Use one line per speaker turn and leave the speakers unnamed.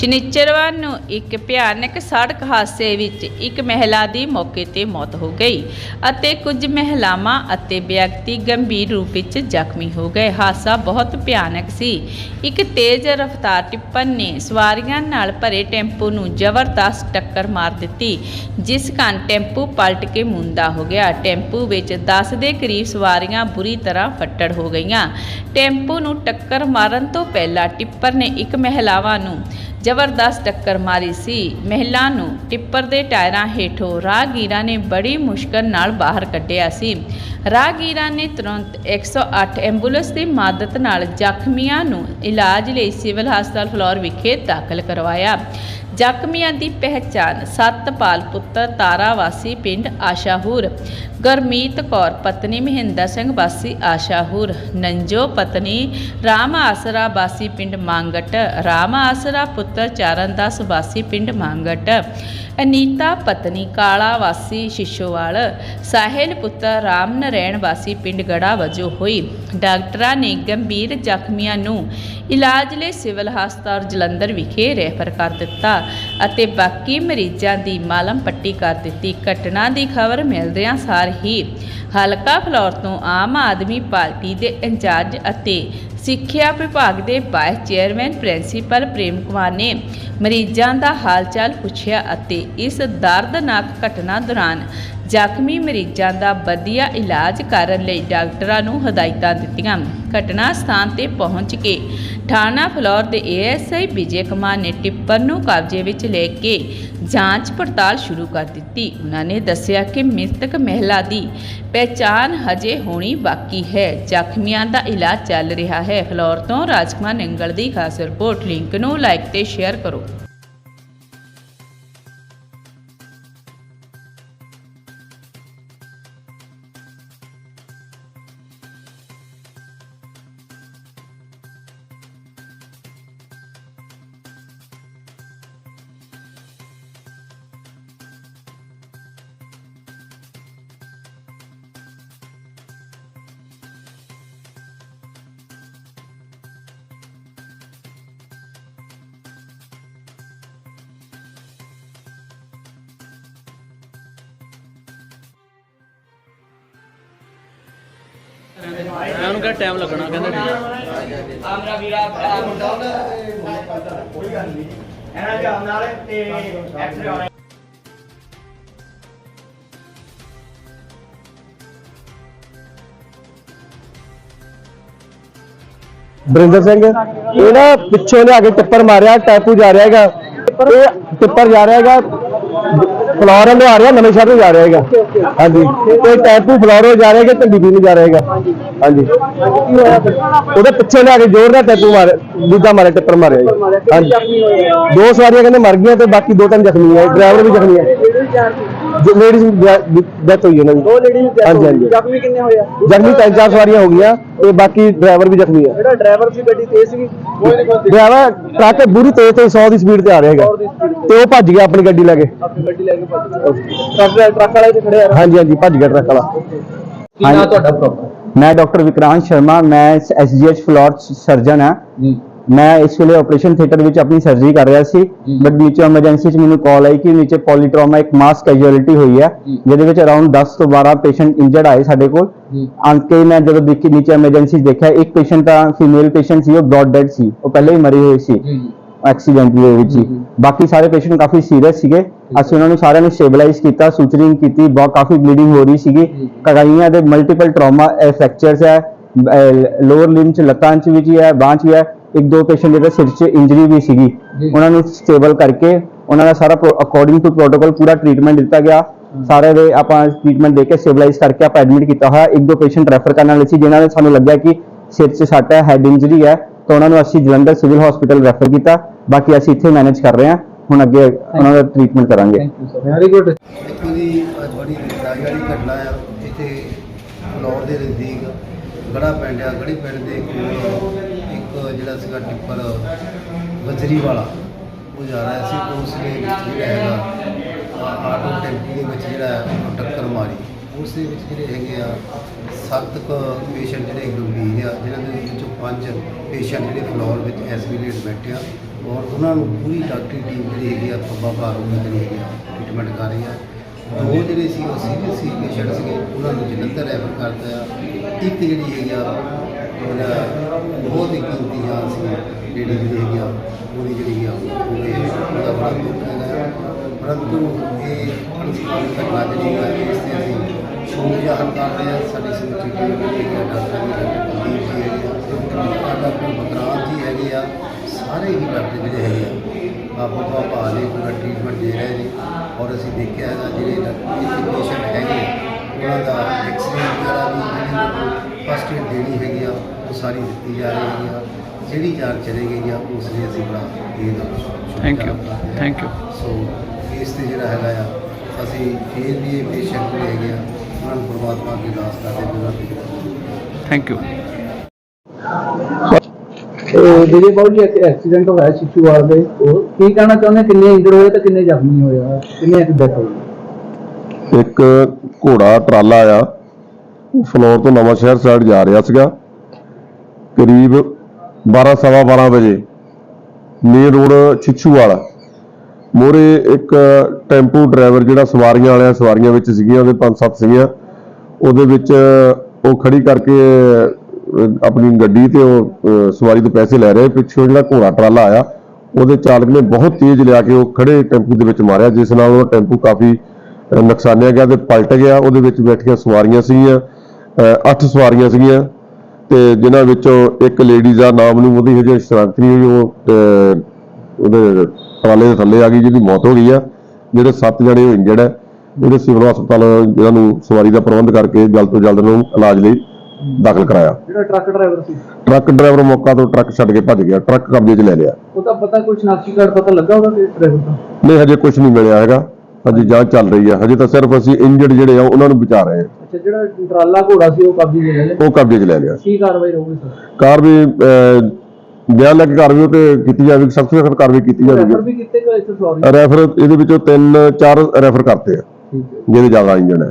ਸ਼ਨੀਚਰਵਾਰ ਨੂੰ ਇੱਕ ਭਿਆਨਕ ਸੜਕ ਹਾਦਸੇ ਵਿੱਚ ਇੱਕ ਮਹਿਲਾ ਦੀ ਮੌਕੇ ਤੇ ਮੌਤ ਹੋ ਗਈ ਅਤੇ ਕੁਝ ਮਹਿਲਾਵਾਂ ਅਤੇ ਵਿਅਕਤੀ ਗੰਭੀਰ ਰੂਪ ਵਿੱਚ ਜ਼ਖਮੀ ਹੋ ਗਏ। ਹਾਦਸਾ ਬਹੁਤ ਭਿਆਨਕ ਸੀ। ਇੱਕ ਤੇਜ਼ ਰਫ਼ਤਾਰ ਟਿੱਪਰ ਨੇ ਸਵਾਰੀਆਂ ਨਾਲ ਭਰੇ ਟੈਂਪੂ ਨੂੰ ਜ਼ਬਰਦਸਤ ਟੱਕਰ ਮਾਰ ਦਿੱਤੀ, ਜਿਸ ਕਾਰਨ ਟੈਂਪੂ ਪਲਟ ਕੇ ਮੁੰਦਾ ਹੋ ਗਿਆ। ਟੈਂਪੂ ਵਿੱਚ 10 ਦੇ ਕਰੀਬ ਸਵਾਰੀਆਂ ਬੁਰੀ ਤਰ੍ਹਾਂ ਫੱਟੜ ਹੋ ਗਈਆਂ। ਟੈਂਪੂ ਨੂੰ ਟੱਕਰ ਮਾਰਨ ਤੋਂ ਪਹਿਲਾਂ ਟਿੱਪਰ ਨੇ ਇੱਕ ਮਹਿਲਾਵਾਂ ਨੂੰ ਜ਼ਬਰਦਸਤ ਟੱਕਰ ਮਾਰੀ ਸੀ। ਮਹਿਲਾ ਨੂੰ ਟਿੱਪਰ ਦੇ ਟਾਇਰਾਂ ਹੇਠੋਂ ਰਾਹਗੀਰਾਂ ਨੇ ਬੜੀ ਮੁਸ਼ਕਲ ਨਾਲ ਬਾਹਰ ਕੱਢਿਆ ਸੀ। ਰਾਹਗੀਰਾਂ ਨੇ ਤੁਰੰਤ 108 ਐਂਬੂਲੈਂਸ ਦੀ ਮਦਦ ਨਾਲ ਜ਼ਖਮੀਆਂ ਨੂੰ ਇਲਾਜ ਲਈ ਸਿਵਲ ਹਸਪਤਾਲ ਫਲੋਰ ਵਿਖੇ ਦਾਖਲ ਕਰਵਾਇਆ। ਜ਼ਖਮੀਆਂ ਦੀ ਪਹਿਚਾਣ ਸਤਪਾਲ ਪੁੱਤਰ ਤਾਰਾ ਵਾਸੀ ਪਿੰਡ ਆਸ਼ਾਹੂਰ, ਗਰਮੀਤ ਕੌਰ ਪਤਨੀ ਮਹਿੰਦਰ ਸਿੰਘ ਵਾਸੀ ਆਸ਼ਾਹੂਰ, ਨੰਜੋ ਪਤਨੀ ਰਾਮ ਆਸਰਾ ਵਾਸੀ ਪਿੰਡ ਮੰਗਟ, ਰਾਮ ਆਸਰਾ ਪੁੱਤਰ ਚਰਨਦਾਸ ਵਾਸੀ ਪਿੰਡ ਮੰਗਟ। ਅਨੀਤਾ, ਪਤਨੀ ਕਾਲਾ, ਵਾਸੀ ਸ਼ਿਸ਼ੋਵਾਲ, ਸਾਹਿਲ ਪੁੱਤਰ ਰਾਮ ਨਰੈਣ, ਵਾਸੀ ਪਿੰਡ ਗੜਾ ਵਜੋਂ ਹੋਈ। ਡਾਕਟਰਾਂ ਨੇ ਗੰਭੀਰ ਜ਼ਖਮੀਆਂ ਨੂੰ ਇਲਾਜ ਲਈ ਸਿਵਲ ਹਸਪਤਾਲ ਜਲੰਧਰ ਵਿਖੇ ਰੈਫਰ ਕਰ ਦਿੱਤਾ ਅਤੇ ਬਾਕੀ ਮਰੀਜ਼ਾਂ ਦੀ ਮਾਲਮ ਪੱਟੀ ਕਰ ਦਿੱਤੀ। ਘਟਨਾ ਦੀ ਖਬਰ ਮਿਲਦਿਆਂ ਸਾਰ ਹੀ ਹਲਕਾ ਫਲੌਰ ਤੋਂ ਆਮ ਆਦਮੀ ਪਾਰਟੀ ਦੇ ਇੰਚਾਰਜ ਅਤੇ ਸਿੱਖਿਆ ਵਿਭਾਗ ਦੇ vice chairman principal Prem Kumar ਨੇ ਮਰੀਜ਼ਾਂ ਦਾ ਹਾਲਚਾਲ ਪੁੱਛਿਆ ਅਤੇ ਇਸ ਦਰਦਨਾਕ ਘਟਨਾ ਦੌਰਾਨ ਜ਼ਖਮੀ ਮਰੀਜ਼ਾਂ ਦਾ ਵਧੀਆ ਇਲਾਜ ਕਰਨ ਲਈ ਡਾਕਟਰਾਂ ਨੂੰ ਹਦਾਇਤਾਂ ਦਿੱਤੀਆਂ। ਘਟਨਾ ਸਥਾਨ ਤੇ ਪਹੁੰਚ ਕੇ ਥਾਣਾ ਫਲੋਰ ਦੇ ਏਐਸਆਈ ਵਿਜੇ ਕੁਮਾਰ ਨੇ ਟਿੱਪਰ ਨੂੰ ਕਬਜ਼ੇ ਵਿੱਚ ਲੈ ਕੇ ਜਾਂਚ ਪੜਤਾਲ ਸ਼ੁਰੂ ਕਰ ਦਿੱਤੀ। ਉਹਨਾਂ ਨੇ ਦੱਸਿਆ ਕਿ ਮ੍ਰਿਤਕ ਮਹਿਲਾ ਦੀ ਪਹਿਚਾਣ ਹਜੇ ਹੋਣੀ ਬਾਕੀ ਹੈ। ਜ਼ਖਮੀਆਂ ਦਾ ਇਲਾਜ ਚੱਲ ਰਿਹਾ ਹੈ। ਫਲੋਰ ਤੋਂ ਰਾਜਕੁਮਾਰ ਨੰਗਲ ਦੀ ਖਾਸ ਰਿਪੋਰਟ। ਲਿੰਕ ਨੂੰ ਲਾਈਕ ਤੇ ਸ਼ੇਅਰ ਕਰੋ।
ਮੈਂ ਉਹਨੂੰ ਕਿਹਾ ਟਾਈਮ ਲੱਗਣਾ ਕਹਿੰਦਾ ਠੀਕ ਆ।
ਆਮਰਾ ਵੀਰਾ ਕੋਈ ਗੱਲ ਨਹੀਂ ਇਹਨਾਂ ਜਾਮ ਨਾਲ ਤੇ ਐਕਸਰੇ
ਬਰਿੰਦਰ ਸਿੰਘ ਇਹ ਨਾ ਪਿੱਛੋਂ ਲਿਆ ਕੇ ਟਿੱਪਰ ਮਾਰਿਆ ਟੈਪੂ ਜਾ ਰਿਹਾ ਹੈਗਾ। ਇਹ ਟਿੱਪਰ ਜਾ ਰਿਹਾ ਹੈਗਾ। ਫਲੋਰ ਨੂੰ ਆ ਰਿਹਾ ਨਵੇਂ ਸ਼ਹਿਰ ਨੂੰ ਜਾ ਰਿਹਾ ਹੈਗਾ। ਹਾਂਜੀ। ਤੇ ਟੈਪੂ ਫਲੋਰੋ ਜਾ ਰਿਹਾ ਹੈਗਾ ਤੇ ਬੀਬੀ ਨੂੰ ਜਾ ਰਿਹਾ ਹੈਗਾ। ਹਾਂਜੀ। ਉਹਦੇ ਪਿੱਛੇ ਲਿਆ ਕੇ ਜ਼ੋਰ ਨਾਲ ਟੈਪੂ ਮਾਰ ਦੂਜਾ ਮਾਰਿਆ ਟਿੱਪਰ ਮਾਰਿਆ ਜੀ। ਹਾਂਜੀ। ਦੋ ਸਵਾਰੀਆਂ ਕਹਿੰਦੇ ਮਰ ਗਈਆਂ ਤੇ ਬਾਕੀ ਦੋ ਤਿੰਨ ਜ਼ਖਮੀ ਹੈ ਡਰਾਈਵਰ ਵੀ ਜ਼ਖਮੀ ਹੈ ਲੇਡੀਜ਼ ਡੈਥ ਹੋਈ ਉਹਨਾਂ ਦੀ।
ਦੋ ਲੇਡੀਜ਼
ਹਾਂਜੀ ਹਾਂਜੀ।
ਜ਼ਖਮੀ ਕਿੰਨੇ ਹੋਏ ਆ?
ਜ਼ਖਮੀ ਤਿੰਨ ਚਾਰ ਸਵਾਰੀਆਂ ਹੋ ਗਈਆਂ ਤੇ ਬਾਕੀ ਡਰਾਈਵਰ ਵੀ ਜ਼ਖਮੀ ਹੈ
ਜਿਹੜਾ ਡਰਾਈਵਰ ਸੀ ਗੱਡੀ ਤੇਜ਼ ਕੋਈ
ਡਰਾਈਵਰ ਟਰੱਕ ਬੁਰੀ ਤੇਜ਼ ਤੇ 100 ਦੀ ਸਪੀਡ ਤੇ ਆ ਰਿਹਾ ਹੈਗਾ। ਤੇ ਉਹ ਭੱਜ ਗਿਆ ਆਪਣੀ ਗੱਡੀ ਲੈ ਕੇ।
ਆਪਣੀ ਗੱਡੀ ਲੈ ਕੇ ਭੱਜ ਗਿਆ। ਟਰੱਕ ਟਰੱਕ ਵਾਲੇ ਤੇ ਖੜਿਆ
ਹਾਂਜੀ ਹਾਂਜੀ ਭੱਜ ਗਿਆ ਟਰੱਕ ਵਾਲਾ।
ਕੀ ਨਾਂ ਤੁਹਾਡਾ? ਪ੍ਰੋਪਰ
ਮੈਂ ਡਾਕਟਰ ਵਿਕਰਾਂਤ ਸ਼ਰਮਾ ਮੈਂ ਐਸਜੀਐਚ ਫਲੋਰ ਸਰਜਨ ਹਾਂ।
ਜੀ।
ਮੈਂ ਇਸ ਵੇਲੇ ਆਪਰੇਸ਼ਨ ਥੀਏਟਰ ਵਿੱਚ ਆਪਣੀ ਸਰਜਰੀ ਕਰ ਰਿਹਾ ਸੀ। ਬਟ ਨੀਚੇ ਐਮਰਜੈਂਸੀ 'ਚ ਮੈਨੂੰ ਕਾਲ ਆਈ ਕਿ ਨੀਚੇ ਪੋਲੀਟ੍ਰੋਮਾ ਇੱਕ ਮਾਸ ਕੈਜੁਅਲਿਟੀ ਹੋਈ ਹੈ। ਜਿਹਦੇ ਵਿੱਚ ਅਰਾਊਂਡ 10 ਤੋਂ 12 ਪੇਸ਼ੈਂਟ ਇੰਜਰਡ ਆਏ ਸਾਡੇ ਕੋਲ।
ਜੀ।
ਆਣ ਕੇ ਮੈਂ ਜਦੋਂ ਦੇਖੀ ਨੀਚੇ ਐਮਰਜੈਂਸੀ ਦੇਖਿਆ ਇੱਕ ਪੇਸ਼ੈਂਟ ਤਾਂ ਫੀਮੇਲ ਪੇਸ਼ੈਂਟ ਸੀ ਉਹ ਬ੍ਰੌਡ ਡੈਡ ਸੀ ਉਹ ਪਹਿਲੇ ਹੀ ਮਰੀ ਹੋਈ ਸੀ। ਐਕਸੀਡੈਂਟਲੀ ਦੇ ਵਿੱਚ ਹੀ। ਬਾਕੀ ਸਾਰੇ ਪੇਸ਼ੈਂਟ ਕਾਫੀ ਸੀਰੀਅਸ ਸੀਗੇ। ਅਸੀਂ ਉਹਨਾਂ ਨੂੰ ਸਾਰਿਆਂ ਨੂੰ ਸਟੇਬਲਾਈਜ਼ ਕੀਤਾ ਸੂਚਰਿੰਗ ਕੀਤੀ ਬਹੁਤ ਕਾਫੀ ਬਲੀਡਿੰਗ ਹੋ ਰਹੀ ਸੀਗੀ। ਕਗਾਈਆਂ ਦੇ ਮਲਟੀਪਲ ਟਰਾਮਾ ਫ੍ਰੈਕਚਰਸ ਹੈ ਲੋਅਰ ਲਿੰਬ ਚ ਲੱਤਾਂ ਚ ਵੀ ਜੀ ਹੈ ਬਾਂਹ 'ਚ ਵੀ ਹੈ। ਇੱਕ ਦੋ ਪੇਸ਼ੈਂਟ ਦੇ ਸਿਰ 'ਚ ਇੰਜਰੀ ਵੀ ਸੀਗੀ। ਉਹਨਾਂ ਨੂੰ ਸਟੇਬਲ ਕਰਕੇ ਉਹਨਾਂ ਦਾ ਸਾਰਾ ਅਕੋਰਡਿੰਗ ਟੂ ਪ੍ਰੋਟੋਕਾਲ ਪੂਰਾ ਟ੍ਰੀਟਮੈਂਟ ਦਿੱਤਾ ਗਿਆ। ਸਾਰੇ ਦੇ ਆਪਾਂ ਟ੍ਰੀਟਮੈਂਟ ਦੇ ਕੇ ਸਟੇਬਲਾਈਜ਼ ਕਰਕੇ ਆਪਾਂ ਐਡਮਿਟ ਕੀਤਾ ਹੋਇਆ। ਇੱਕ ਦੋ ਪੇਸ਼ੈਂਟ ਰੈਫਰ ਕਰਨ ਵਾਲੇ ਸੀ ਜਿਨ੍ਹਾਂ ਨੇ ਸਾਨੂੰ ਲੱਗਿਆ ਕਿ ਸਿਰ 'ਚ ਸੱਟ ਹੈ ਹੈਡ ਇੰਜਰੀ ਹੈ। ਤਾਂ ਉਹਨਾਂ ਨੂੰ ਅਸੀਂ ਜਲੰਧਰ ਸਿਵਲ ਹਸਪੀਟਲ ਰੈਫਰ ਕੀਤਾ। ਬਾਕੀ ਅਸੀਂ ਇੱਥੇ ਮੈਨੇਜ ਕਰ ਰਹੇ ਹਾਂ। ਹੁਣ ਅੱਗੇ ਉਹਨਾਂ ਦਾ ਟ੍ਰੀਟਮੈਂਟ ਕਰਾਂਗੇ।
Thank you sir very good
ਇੱਥੋਂ ਦੀ ਅੱਜ ਬੜੀ ਵਾਲੀ ਘਟਨਾ ਆ। ਇੱਥੇ ਫਲੋਰ ਦੇ ਨਜ਼ਦੀਕ ਗੜਾ ਪਿੰਡ ਆ। ਗੜੀ ਪਿੰਡ ਦੇ ਕੋਲ ਇੱਕ ਜਿਹੜਾ ਸੀਗਾ ਟਿੱਪਰ ਵਜਰੀ ਵਾਲਾ ਉਹ ਜਾ ਰਿਹਾ ਸੀ। ਉਸ ਵਿੱਚ ਜਿਹੜਾ ਹੈਗਾ ਆਟੋ ਟੈਂਪੂ ਦੇ ਵਿੱਚ ਜਿਹੜਾ ਟੱਕਰ ਮਾਰੀ। ਉਸ ਦੇ ਵਿੱਚ ਜਿਹੜੇ ਹੈਗੇ ਆ, ਸੱਤ ਕੁ ਪੇਸ਼ੈਂਟ ਜਿਹੜੇ ਗੰਭੀਰ ਆ ਜਿਨ੍ਹਾਂ ਦੇ ਵਿੱਚੋਂ ਪੰਜ ਪੇਸ਼ੈਂਟ ਜਿਹੜੇ ਫਲੋਰ ਵਿੱਚ ਇਸ ਵੇਲੇ ਐਡਮਿਟ ਆ ਔਰ ਉਹਨਾਂ ਨੂੰ ਪੂਰੀ ਡਾਕਟਰੀ ਟੀਮ ਜਿਹੜੀ ਹੈਗੀ ਆ ਪੱਬਾ ਭਾਰੂ ਵਿੱਚ ਜਿਹੜੀ ਹੈਗੀ ਆ ਟ੍ਰੀਟਮੈਂਟ ਕਰ ਰਹੀ ਆ। ਦੋ ਜਿਹੜੇ ਸੀ ਉਹ ਸੀਰੀਅਸ ਸੀ ਪੇਸ਼ੈਂਟ ਸੀਗੇ, ਉਹਨਾਂ ਨੂੰ ਜਲੰਧਰ ਰੈਫਰ ਕਰਤਾ ਆ। ਇੱਕ ਜਿਹੜੀ ਹੈਗੀ ਆ, ਉਹਦਾ ਬਹੁਤ ਹੀ ਕੀਮਤੀ ਜਾਨ ਸੀ, ਜਿਹੜੀ ਜਿਹੜੀ ਹੈਗੀ ਆ, ਉਹਦੀ ਜਿਹੜੀ ਆ ਉਹਦੇ ਉਹਦਾ ਬੜਾ ਦੁੱਖ ਹੈਗਾ। ਪਰੰਤੂ ਇਹ ਅਨਸਕਾਰੀ ਘਟਨਾ ਜਿਹੜੀ ਹੈ ਇਸ ਤੇ ਅਸੀਂ ਸ਼ੋਕ ਜ਼ਾਹਰ ਕਰ ਰਹੇ ਹਾਂ ਸਾਡੀ ਸਮੁੱਚੀ ਟੀਮ ਹੈ ਡਾਕਟਰ ਜੀ ਜੀ ਹੈਗੇ ਆ ਡਾਕਟਰ ਬਕਰਾਮ ਜੀ ਹੈਗੇ ਆ ਸਾਰੇ ਹੀ ਡਾਕਟਰ ਜਿਹੜੇ ਹੈਗੇ ਆ ਆਪੋ ਆਪਾ ਦੇ ਪੂਰਾ ਟ੍ਰੀਟਮੈਂਟ ਦੇ ਰਹੇ ਨੇ ਔਰ ਅਸੀਂ ਦੇਖਿਆ ਹੈਗਾ ਜਿਹੜੇ ਇੱਥੇ ਪੇਸ਼ੈਂਟ ਹੈਗੇ ਆ, ਉਹਨਾਂ ਦਾ ਐਕਸਰੇ ਵਗੈਰਾ ਵੀ ਜਿਹੜੀ ਫਸਟ ਏਡ ਦੇਣੀ ਹੈਗੀ ਆ ਉਹ ਸਾਰੀ ਦਿੱਤੀ ਜਾ ਰਹੀ ਆ ਜਿਹੜੀ ਜਾਨ ਚਲੇ ਗਈ ਆ ਉਸ ਲਈ ਅਸੀਂ ਬੜਾ ਇਹ
Thank you. Thank you.
ਸੋ ਇਸ ਤੇ ਜਿਹੜਾ ਹੈਗਾ ਆ ਅਸੀਂ ਫੇਰ ਵੀ ਇਹ ਪੇਸ਼ੈਂਟ ਜਿਹੜੇ ਹੈਗੇ ਆ ਉਹਨਾਂ ਨੂੰ ਪਰਮਾਤਮਾ ਅੱਗੇ ਅਰਦਾਸ ਕਰਦੇ ਹਾਂ ਕਿ ਉਹਨਾਂ ਦੀ
thank you
Vijay Babu ji accident ਹੋਇਆ ਸਿੱਚੂਵਾਲ ਦੇ। ਉਹ ਕੀ ਕਹਿਣਾ ਚਾਹੁੰਦੇ? ਕਿੰਨੇ ਇੰਜਰ ਹੋਏ ਤੇ ਕਿੰਨੇ ਜ਼ਖਮੀ ਹੋਏ ਆ? ਕਿੰਨੇ ਦੀ ਡੈਥ ਹੋਈ
ਇੱਕ ਘੋੜਾ ਟਰਾਲਾ ਆ ਉਹ ਫਲੋਰ ਤੋਂ ਨਵਾਂ ਸ਼ਹਿਰ ਸਾਈਡ ਜਾ ਰਿਹਾ ਸੀਗਾ। ਕਰੀਬ 12 ਸਵਾ 12 ਵਜੇ ਮੇਨ ਰੋਡ ਛਿੱਛੂਵਾਲ। ਮੋਰੇ ਇੱਕ ਟੈਂਪੂ ਡਰਾਈਵਰ ਜਿਹੜਾ ਸਵਾਰੀਆਂ ਵਾਲਿਆਂ ਸਵਾਰੀਆਂ ਵਿੱਚ ਸੀਗੀਆਂ ਉਹਦੇ ਪੰਜ ਸੱਤ ਸੀਗੀਆਂ। ਉਹਦੇ ਵਿੱਚ ਉਹ ਖੜੀ ਕਰਕੇ ਆਪਣੀ ਗੱਡੀ ਤੇ ਉਹ ਸਵਾਰੀ ਤੋਂ ਪੈਸੇ ਲੈ ਰਿਹਾ। ਪਿੱਛੋਂ ਜਿਹੜਾ ਘੋੜਾ ਟਰਾਲਾ ਆਇਆ ਉਹਦੇ ਚਾਲਕ ਨੇ ਬਹੁਤ ਤੇਜ਼ ਲਿਆ ਕੇ ਉਹ ਖੜੇ ਟੈਂਪੂ ਦੇ ਵਿੱਚ ਮਾਰਿਆ ਜਿਸ ਨਾਲ ਉਹ ਟੈਂਪੂ ਕਾਫੀ ਨੁਕਸਾਨਿਆ ਗਿਆ ਤੇ ਪਲਟ ਗਿਆ। ਉਹਦੇ ਵਿੱਚ ਬੈਠੀਆਂ ਸਵਾਰੀਆਂ ਸੀਗੀਆਂ ਅਹ, ਅੱਠ ਸਵਾਰੀਆਂ ਸੀਗੀਆਂ ਤੇ ਜਿਨ੍ਹਾਂ ਵਿੱਚੋਂ ਇੱਕ ਲੇਡੀ ਦਾ ਨਾਮ ਨੂੰ ਉਹਦੀ ਹਜੇ ਸ਼ਨਾਖਤ ਨਹੀਂ ਹੋਈ ਉਹ ਅਹ, ਉਹਦੇ ਟਰਾਲੇ ਦੇ ਥੱਲੇ ਆ ਗਈ ਜਿਹਦੀ ਮੌਤ ਹੋ ਗਈ ਆ। ਜਿਹੜੇ ਸੱਤ ਜਣੇ ਉਹ ਇੰਜਰਡ ਹੈ ਉਹਦੇ ਸਿਵਲ ਹਸਪਤਾਲ ਜਿਹਨਾਂ ਨੂੰ ਸਵਾਰੀ ਦਾ ਪ੍ਰਬੰਧ ਕਰਕੇ ਜਲਦ ਤੋਂ ਜਲਦ ਨੂੰ ਇਲਾਜ ਲਈ ਦਾਖਲ ਕਰਾਇਆ।
ਜਿਹੜਾ ਟਰੱਕ ਡਰਾਈਵਰ ਸੀ?
ਟਰੱਕ ਡਰਾਈਵਰ ਮੌਕਾ ਤੋਂ ਟਰੱਕ ਛੱਡ ਕੇ ਭੱਜ ਗਿਆ। ਟਰੱਕ ਕਬਜ਼ੇ 'ਚ ਲੈ ਲਿਆ।
ਉਹਦਾ ਪਤਾ ਕੋਈ ਸ਼ਨਾਖਤੀ ਕਾਰਡ ਪਤਾ ਲੱਗਾ ਉਹਦਾ ਕਿ ਡਰਾਈਵਰ ਦਾ?
ਨਹੀਂ ਹਜੇ ਕੁਝ ਨਹੀਂ ਮਿਲਿਆ ਹੈਗਾ। ਹਜੇ ਜਾਂਚ ਚੱਲ ਰਹੀ ਹੈ ਹਜੇ ਤਾਂ ਸਿਰਫ ਅਸੀਂ ਇੰਜਰਡ ਜਿਹੜੇ ਆ ਉਹਨਾਂ ਨੂੰ ਬਚਾ ਰਹੇ ਹਾਂ
ਅੱਛਾ ਜਿਹੜਾ ਟਰਾਲਾ ਘੋੜਾ ਸੀ ਉਹ ਕਬਜ਼ੇ 'ਚ ਲੈ ਲਿਆ?
ਉਹ ਕਬਜ਼ੇ 'ਚ ਲੈ ਲਿਆ।
ਕੀ ਕਾਰਵਾਈ ਰਹੂਗੀ ਸਰ?
ਕਾਰ ਵੀ ਅਹ, ਬਿਆਨ ਲੈ ਕੇ ਕਾਰਵਾਈ ਉਹ ਤੇ ਕੀਤੀ ਜਾਵੇਗੀ ਸਖਤ ਤੋਂ ਸਖਤ ਕਾਰਵਾਈ ਕੀਤੀ
ਰੈਫਰ
ਜਾਵੇਗੀ
ਵੀ ਕੀਤੇ ਗਏ ਇੱਥੇ ਸੌਰੀ।
ਰੈਫਰ ਇਹਦੇ ਵਿੱਚੋਂ ਤਿੰਨ ਚਾਰ ਰੈਫਰ ਕਰਤੇ ਆ।
ਠੀਕ ਹੈ।
ਜਿਹਦੇ ਜ਼ਿਆਦਾ ਇੰਜਣ ਹੈ